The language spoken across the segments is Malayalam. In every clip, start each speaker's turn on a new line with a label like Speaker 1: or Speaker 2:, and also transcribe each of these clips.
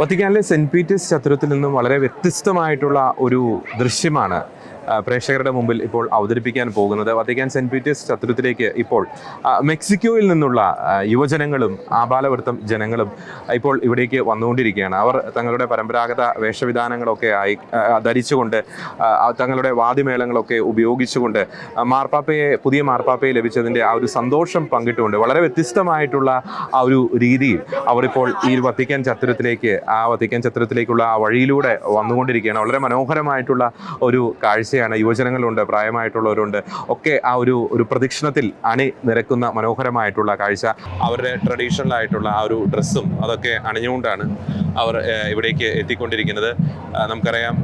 Speaker 1: വത്തിക്കാനിലെ സെന്റ് പീറ്റേഴ്സ് ചതുരത്തിൽ നിന്നും വളരെ വ്യത്യസ്തമായിട്ടുള്ള ഒരു ദൃശ്യമാണ്. പ്രേക്ഷകരുടെ മുമ്പിൽ ഇപ്പോൾ അവതരിപ്പിക്കാൻ പോകുന്നത് വത്തിക്കാൻ സെന്റ് പീറ്റേഴ്സ് ചത്രത്തിലേക്ക് ഇപ്പോൾ മെക്സിക്കോയിൽ നിന്നുള്ള യുവജനങ്ങളും ആബാലവൃത്തം ജനങ്ങളും ഇപ്പോൾ ഇവിടേക്ക് വന്നുകൊണ്ടിരിക്കുകയാണ്. അവർ തങ്ങളുടെ പരമ്പരാഗത വേഷവിധാനങ്ങളൊക്കെ ആയി ധരിച്ചുകൊണ്ട് തങ്ങളുടെ വാദ്യമേളങ്ങളൊക്കെ ഉപയോഗിച്ചുകൊണ്ട് മാർപ്പാപ്പയെ പുതിയ മാർപ്പാപ്പയെ ലഭിച്ചതിന്റെ ആ ഒരു സന്തോഷം പങ്കിട്ടുകൊണ്ട് വളരെ വ്യത്യസ്തമായിട്ടുള്ള ആ ഒരു രീതിയിൽ അവർ ഇപ്പോൾ ഈ വത്തിക്കാൻ ചത്തുരത്തിലേക്ക് ആ വത്തിക്കാൻ ചത്തുരത്തിലേക്കുള്ള ആ വഴിയിലൂടെ വന്നുകൊണ്ടിരിക്കുകയാണ്. വളരെ മനോഹരമായിട്ടുള്ള ഒരു കാഴ്ചയാണ് യുവജനങ്ങളുണ്ട് പ്രായമായിട്ടുള്ളവരുണ്ട്. ഒക്കെ ആ ഒരു ഒരു പ്രദക്ഷിണത്തിൽ അണി നിരക്കുന്ന മനോഹരമായിട്ടുള്ള കാഴ്ച. അവരുടെ ട്രഡീഷണൽ ആയിട്ടുള്ള ആ ഒരു ഡ്രസ്സും അതൊക്കെ അണിഞ്ഞുകൊണ്ടാണ് അവർ ഇവിടേക്ക് എത്തിക്കൊണ്ടിരിക്കുന്നത്. നമുക്കറിയാം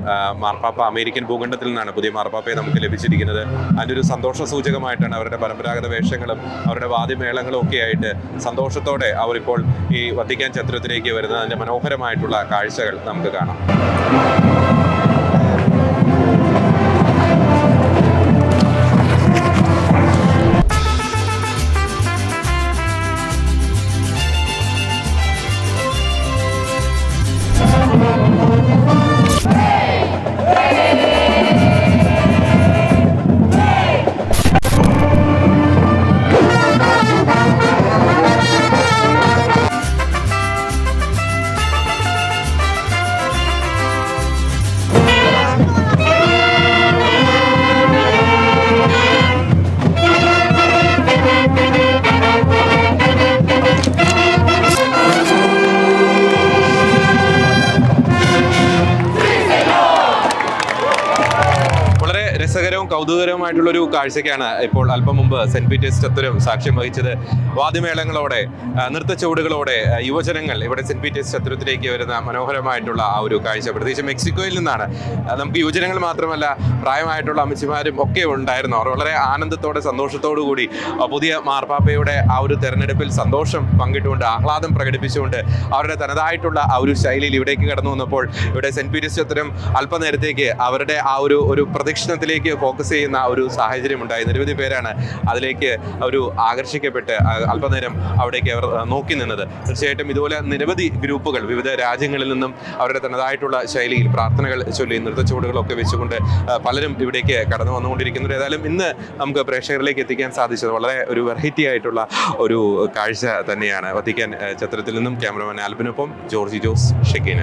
Speaker 1: മാർപ്പാപ്പ അമേരിക്കൻ ഭൂഖണ്ഡത്തിൽ നിന്നാണ് പുതിയ മാർപ്പാപ്പയെ നമുക്ക് ലഭിച്ചിരിക്കുന്നത്. അതിന്റെ ഒരു സന്തോഷ സൂചകമായിട്ടാണ് അവരുടെ പരമ്പരാഗത വേഷങ്ങളും അവരുടെ വാദ്യമേളങ്ങളും ഒക്കെ ആയിട്ട് സന്തോഷത്തോടെ അവരിപ്പോൾ ഈ വത്തിക്കാൻ ചത്രത്തിലേക്ക് വരുന്നത്. അതിന്റെ മനോഹരമായിട്ടുള്ള കാഴ്ചകൾ നമുക്ക് കാണാം. രസകരവും കൗതുകരവുമായിട്ടുള്ള ഒരു കാഴ്ചയ്ക്കാണ് ഇപ്പോൾ അല്പം മുമ്പ് സെന്റ് പീറ്റേഴ്സ് ചത്തുരം സാക്ഷ്യം വഹിച്ചത് വാദ്യമേളങ്ങളോടെ നൃത്ത ചുവടുകളോടെ യുവജനങ്ങൾ ഇവിടെ സെന്റ് പീറ്റേഴ്സ് ചത്തുരത്തിലേക്ക് വരുന്ന മനോഹരമായിട്ടുള്ള ആ ഒരു കാഴ്ച. പ്രത്യേകിച്ച് മെക്സിക്കോയിൽ നിന്നാണ്. നമുക്ക് യുവജനങ്ങൾ മാത്രമല്ല പ്രായമായിട്ടുള്ള അമ്മച്ചിമാരും ഒക്കെ ഉണ്ടായിരുന്നു. അവർ വളരെ ആനന്ദത്തോടെ സന്തോഷത്തോടു കൂടി പുതിയ മാർപ്പാപ്പയുടെ ആ ഒരു തെരഞ്ഞെടുപ്പിൽ സന്തോഷം പങ്കിട്ടുകൊണ്ട് ആഹ്ലാദം പ്രകടിപ്പിച്ചുകൊണ്ട് അവരുടെ തനതായിട്ടുള്ള ആ ഒരു ശൈലിയിൽ ഇവിടേക്ക് കടന്നു വന്നപ്പോൾ ഇവിടെ സെന്റ് പീറ്റേഴ്സ് ചത്തുരം അല്പനേരത്തേക്ക് അവരുടെ ആ ഒരു ഒരു പ്രദക്ഷിണത്തിലേക്ക് ഫോക്കസ് ചെയ്യുന്ന ഒരു സാഹചര്യം ഉണ്ടായി. നിരവധി പേരാണ് അതിലേക്ക് ഒരു ആകർഷിക്കപ്പെട്ട് അല്പനേരം അവിടേക്ക് അവർ നോക്കി നിന്നത്. തീർച്ചയായിട്ടും ഇതുപോലെ നിരവധി ഗ്രൂപ്പുകൾ വിവിധ രാജ്യങ്ങളിൽ നിന്നും അവരുടെ തനതായിട്ടുള്ള ശൈലിയിൽ പ്രാർത്ഥനകൾ ചൊല്ലി നൃത്തച്ചുവടുകളൊക്കെ വെച്ചുകൊണ്ട് പലരും ഇവിടേക്ക് കടന്നു വന്നുകൊണ്ടിരിക്കുന്നുണ്ട് ഏതായാലും ഇന്ന് നമുക്ക് പ്രേക്ഷകരിലേക്ക് എത്തിക്കാൻ സാധിച്ചത് വളരെ ഒരു വെറൈറ്റി ആയിട്ടുള്ള ഒരു കാഴ്ച തന്നെയാണ്. വത്തിക്കാൻ ചിത്രത്തിൽ നിന്നും ക്യാമറമാൻ ആൽബിനൊപ്പം ജോർജി ജോസ് ഷെക്കീന